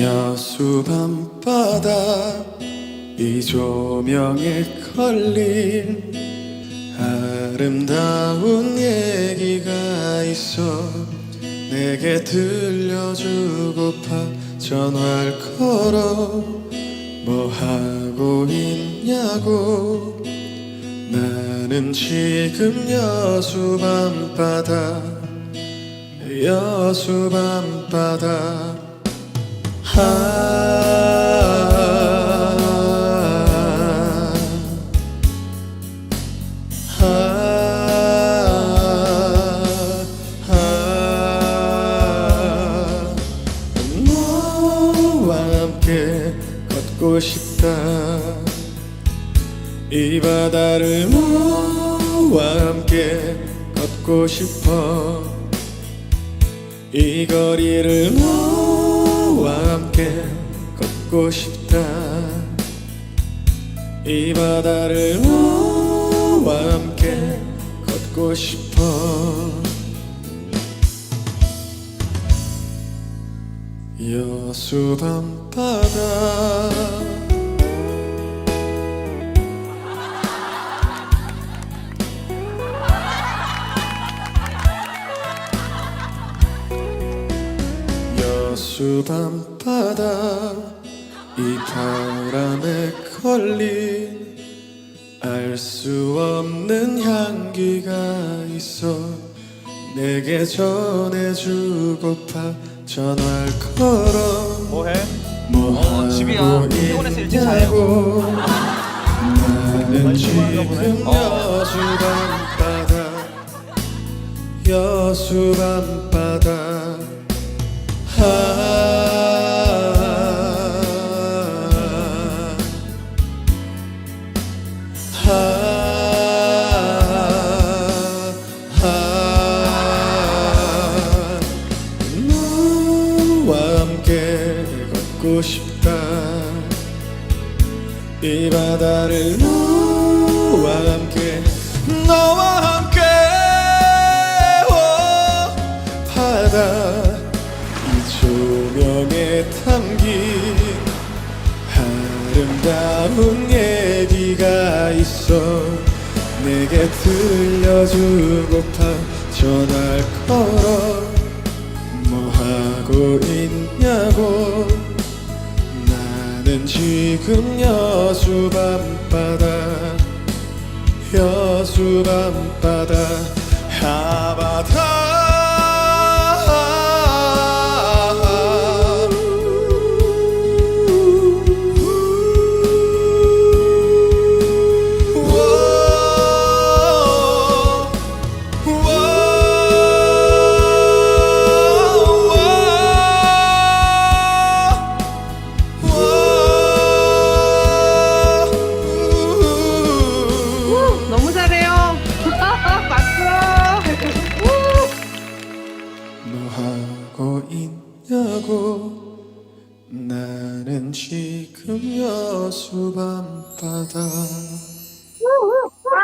여수 밤바다 이 조명에 걸린 아름다운 얘기가 있어 내게 들려주고파 전화를 걸어 뭐 하고 있냐고 나는 지금 여수 밤바다 여수 밤바다 걷고 싶다 이 바다를 너와 함께 걷고 싶어. 이 거리를 함께 걷고 싶다. 이 바다를 너와 함께 걷고 싶어. 여수 밤바다. 여수 밤바다 이 바람에 걸린 알 수 없는 향기가 있어 내게 전해주고파 전화를 걸어 뭐해? 뭐 어, 집이야. 피곤해서 일찍. 있냐고 나는 지금 어. 여수 밤바다 여수 밤바다 싶다. 이 바다를 너와 함께 너와 함께. 오, 바다 이 조명에 담긴 아름다운 얘기가 있어 내게 들려주고파 전화를 걸어. 뭐 하고 있냐고. 나는 지금 여수 밤바다 여수 밤바다 하바다 나는 지금 여수 밤바다